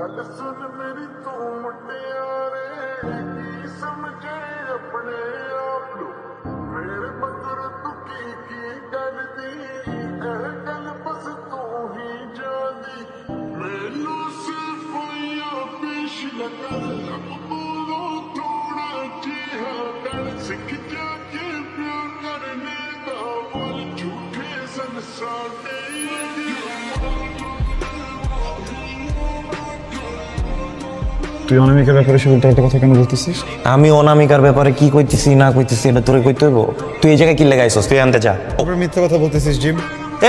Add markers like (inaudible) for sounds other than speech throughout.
ਗੱਲ ਸੁਣ ਮੇਰੀ ਤੂੰ ਮੁਟਿਆਰੇ ਕੀ ਸਮਝੇ ਆਪਣੇ ਆਪ ਨੂੰ ਮੇਰੇ ਮਗਰ ਤੂੰ ਕੀ ਕੀ ਕਰਦੀ ਇਹ ਗੱਲ ਬਸ ਤੂੰ ਹੀ ਜਾਣਦੀ ਮੈਨੂੰ ਸਿਰਫ ਯਾ ਪੇਸ਼ ਲਗਨ ਲੱਗ তুই অনামিকার ব্যাপারে সব একটা কথা কেন বলতেছিস? আমি অনামিকার ব্যাপারে কি কইতেছি না কইতেছি এটা তোরে কইতে হইব? তুই এই জায়গায় কি লাগাইছস? তুই আনতে যা। তারপর মিথ্যা কথা বলতেছিস জিম।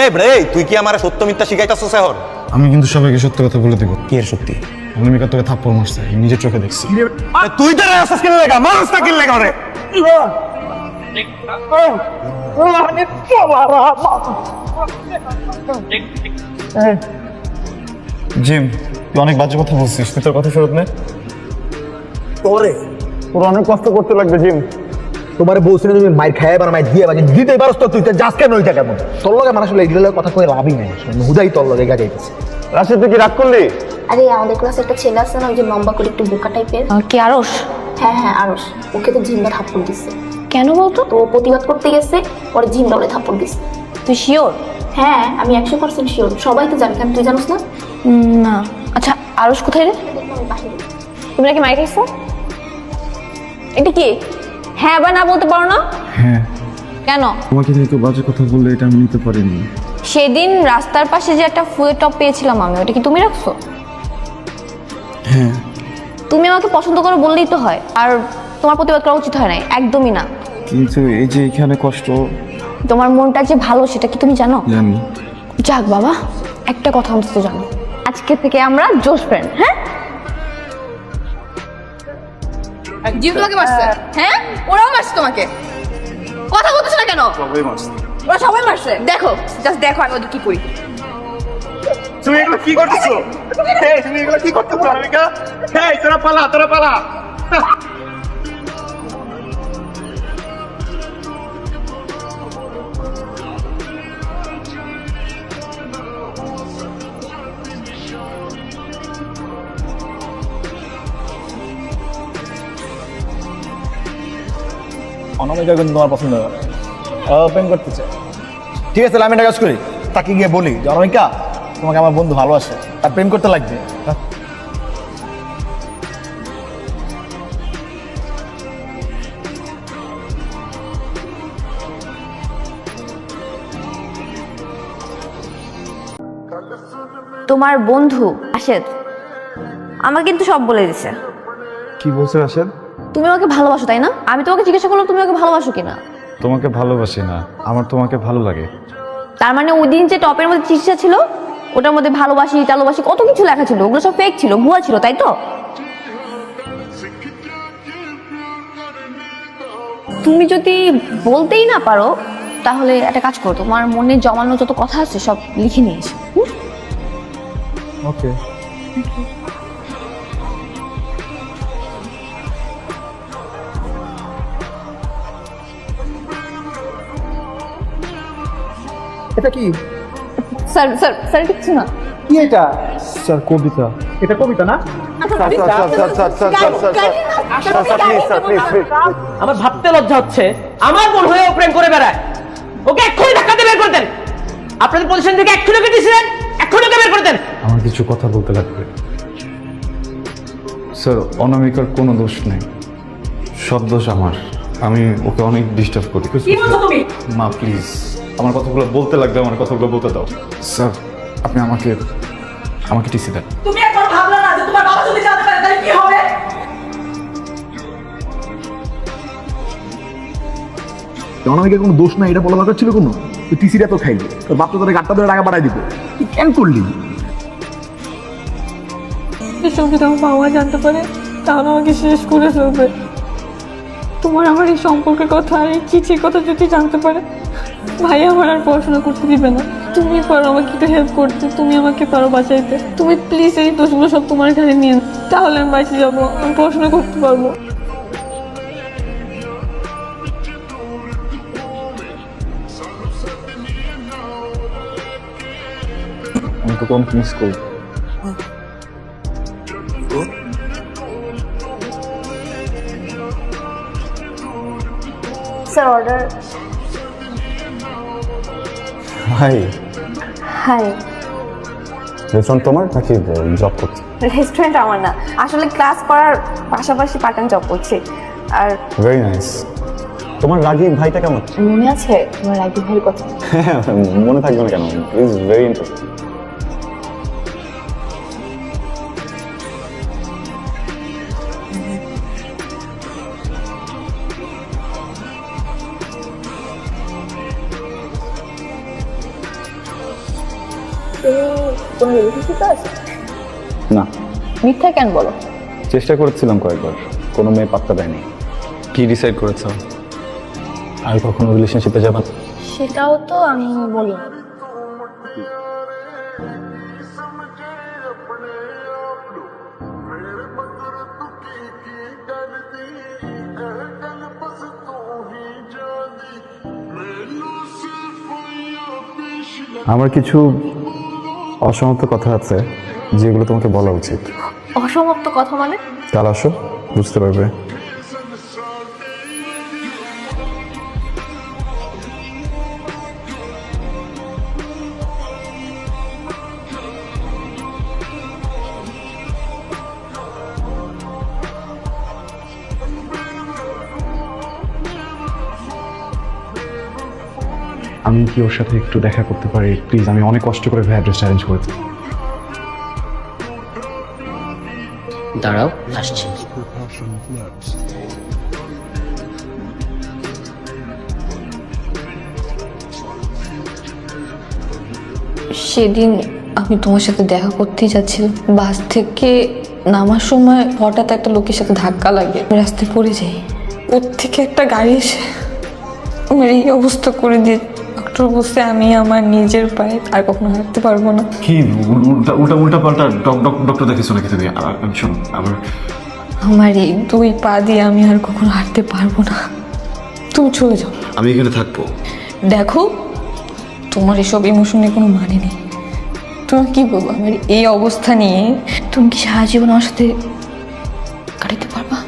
এই এই তুই কি আমার সত্য মিথ্যা শিখাইতাছস এখন? আমি কিন্তু সবাইকে সত্য কথা বলে দেবো। কি এর সত্যি? অনামিকা তোকে থাপ্পড় মারছে নিজের চোখে দেখছি। তুই তো রাস্তা কিনে লাগা? মানুষ না কিনে লাগা রে জিম তুই অনেক বাজে কথা বলছিস তুই তোর কথা ফেরত নে। তোরে তোর অনেক কষ্ট করতে লাগবে জিম। তোমার বলছি না তুমি মাইর খায় বা মাইর দিয়ে বাকি দিতে পারস তো তুই যাস কেন ওইটা কেমন? তোর লগে মানুষ এই লগে কথা কয়ে লাভই নাই হুদাই তোর লগে গা যাইতেছে রাশিদ তুই কি রাগ করলি? আরে আমাদের ক্লাসে একটা ছেলে আছে না ওই যে লম্বা করে একটু বোকা টাইপের কি আরস হ্যাঁ হ্যাঁ আরস ওকে তো ঝিঙ্গা থাপ্পড় দিছে কেন বলতো? তো প্রতিবাদ করতে গেছে পরে বলে থাপ্পড় দিছে তুই শিওর হ্যাঁ আমি একশো পার্সেন্ট শিওর সবাই তো জানি কেন তুই জানিস না? না। আচ্ছা আরস কোথায় রে? তুমি নাকি মাইক খাইছো এটা কি? হ্যাঁ বা না বলতে পারো না? হ্যাঁ। কেন? তোমাকে নিয়ে তো বাজে কথা বললে এটা আমি নিতে পারিনি। সেদিন রাস্তার পাশে যে একটা ফুলের টপ পেয়েছিলাম আমি ওটা কি তুমি রাখছো? হ্যাঁ। তুমি আমাকে পছন্দ করো বললেই তো হয় আর তোমার প্রতিবাদ করা উচিত হয় না একদমই না। কিন্তু এই যে এখানে কষ্ট। তোমার মনটা যে ভালো সেটা কি তুমি জানো? জানি। যাক বাবা একটা কথা অন্তত জানো। আজকে থেকে আমরা জোশ ফ্রেন্ড হ্যাঁ? জিম তোমাকে মারছে? হ্যাঁ? ওরাও মারছে তোমাকে। কথা বলতেছো না কেন? সবাই মারছে। ওরা সবাই মারছে। দেখো জাস্ট দেখো আমি ওদের কি করি। তুমি এগুলো কি করতেছো? (laughs) এই তুমি এগুলো কি করতেছো অনামিকা এই তোরা পালা তোরা পালা। অনামিকা কিন্তু তোমার পছন্দ প্রেম করতে চাই ঠিক আছে তাহলে আমি একটা কাজ করি। তাকে গিয়ে বলি যে অনামিকা তোমাকে আমার বন্ধু ভালোবাসে। আর প্রেম করতে লাগবে। হ্যাঁ? তোমার বন্ধু আশেদ আমাকে কিন্তু সব বলে দিছে। কি বলছে রাশেদ তুমি আমাকে ভালোবাসো তাই না? আমি তোমাকে জিজ্ঞাসা করলাম তুমি আমাকে ভালোবাসো কিনা তোমাকে ভালোবাসি না আমার তোমাকে ভালো লাগে। তার মানে ওই দিন যে টপের মধ্যে চিঠিটা ছিল ওটার মধ্যে ভালোবাসি টালোবাসি কত কিছু লেখা ছিল ওগুলো সব ফেক ছিল ভুয়া ছিল তাই তো? তুমি যদি বলতেই না পারো তাহলে একটা কাজ করো তোমার মনে জমানো যত কথা আছে সব লিখে নিয়ে এসো। হুম? ওকে এটা কি স্যার স্যার স্যার কিচ্ছু না কি এটা স্যার কবিতা এটা কবিতা না আমার ভাবতে লজ্জা হচ্ছে আমার বোন হয়েও প্রেম করে বেড়ায় ওকে এক্ষুনি ধাক্কাতে বের করে দেন আপনাদের পজিশন থেকে এক্ষুনি ওকে দিয়েছিলেন এক্ষুনি ওকে বের করে দেন আমার কিছু কথা বলতে লাগবে স্যার অনামিকার কোনো দোষ নেই সব দোষ আমার আমি ওকে অনেক ডিস্টার্ব করি কি বলছো তুমি মা প্লিজ আমার কথাগুলো বলতে লাগবে আমার কথাগুলো বলতে দাও। স্যার আপনি আমাকে আমাকে টিসি দেন। তুমি একবার ভাবলে না যে তোমার বাবা যদি জানতে পারে তাহলে কি হবে? কোনো দোষ নাই এটা বলা দরকার ছিল কোনো? তুই টিসিটা তো খাইলি। তোর বাপ তো তোর গাটটা ধরে টাকা বাড়াই দিব। তুই কেন করলি? এসব যদি আমার বাবা জানতে পারে তাহলে আমাকে শেষ করে ফেলবে। তোমার আমার এই সম্পর্কের কথা আর এই চিঠির কথা যদি জানতে পারে ভাই আমার আর পড়াশোনা করতে দিবে না। তুমি পারো আমাকে একটু হেল্প করতে তুমি আমাকে পারো বাঁচাইতে। তুমি প্লিজ এই দোষগুলো সব তোমার কাছে নিয়ে তাহলে আমি বাঁচিয়ে যাব আমি পড়াশোনা করতে পারব। Sir order hi hi restaurant তোমার নাকি জব করছ? রেস্টুরেন্ট আমার না। আসলে ক্লাস করার পাশাপাশি পার্ট টাইম জব করছি। আর ভেরি নাইস তোমার রাগি ভাইটা কেমন? মনে আছে? তোমার রাগি ভাইয়ের কথা? (laughs) মনে থাকবে না কেন? ইজ ভেরি ইন্টারেস্টিং কোনো রিলেশনশিপ আছে? না। মিথ্যা কেন বলো? চেষ্টা করেছিলাম কয়েকবার। কোনো মেয়ে পাত্তা দেয়নি। কি ডিসাইড করেছ? আর কখনো রিলেশনশিপে যাবা? সেটাও তো আমি বলি। আমার কিছু অসমাপ্ত কথা আছে যেগুলো তোমাকে বলা উচিত। অসমাপ্ত কথা মানে? কাল আসো বুঝতে পারবে। আমি কি ওর সাথে একটু দেখা করতে পারি? প্লিজ আমি অনেক কষ্ট করে অ্যাড্রেসটা অ্যারেঞ্জ করেছি। দাঁড়াও আসছি। সেদিন আমি তোমার সাথে দেখা করতেই যাচ্ছিলাম। বাস থেকে নামার সময় হঠাৎ একটা লোকের সাথে ধাক্কা লাগে। রাস্তায় পড়ে যাই। ওর থেকে একটা গাড়ি এসে আমার এই অবস্থা করে দিয়ে ডক্টর বলছে আমি আমার নিজের পায়ে আর কখনো হাঁটতে পারব না। কি? উল্টা উল্টা উল্টা পাল্টা ডক্টর দেখিস নাকি তুমি? শোনো আবার আমার এই দুই পা দিয়ে আমি আর কখনো হাঁটতে পারব না। তুমি চলে যাও। আমি এখানে থাকব। দেখো তোমার এসব ইমোশনে কোনো মানে নেই। তুমি কি বলব আমার এই অবস্থা নিয়ে তুমি কি সারা জীবন আমার সাথে কাটাতে পারবা?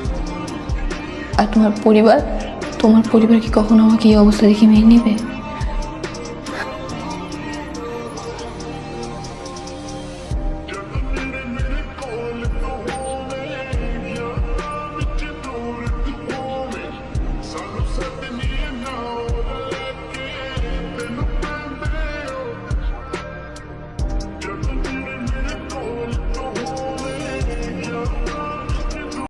আর তোমার পরিবার তোমার পরিবার কি কখনো আমাকে এই অবস্থা দেখে মেনে নেবে?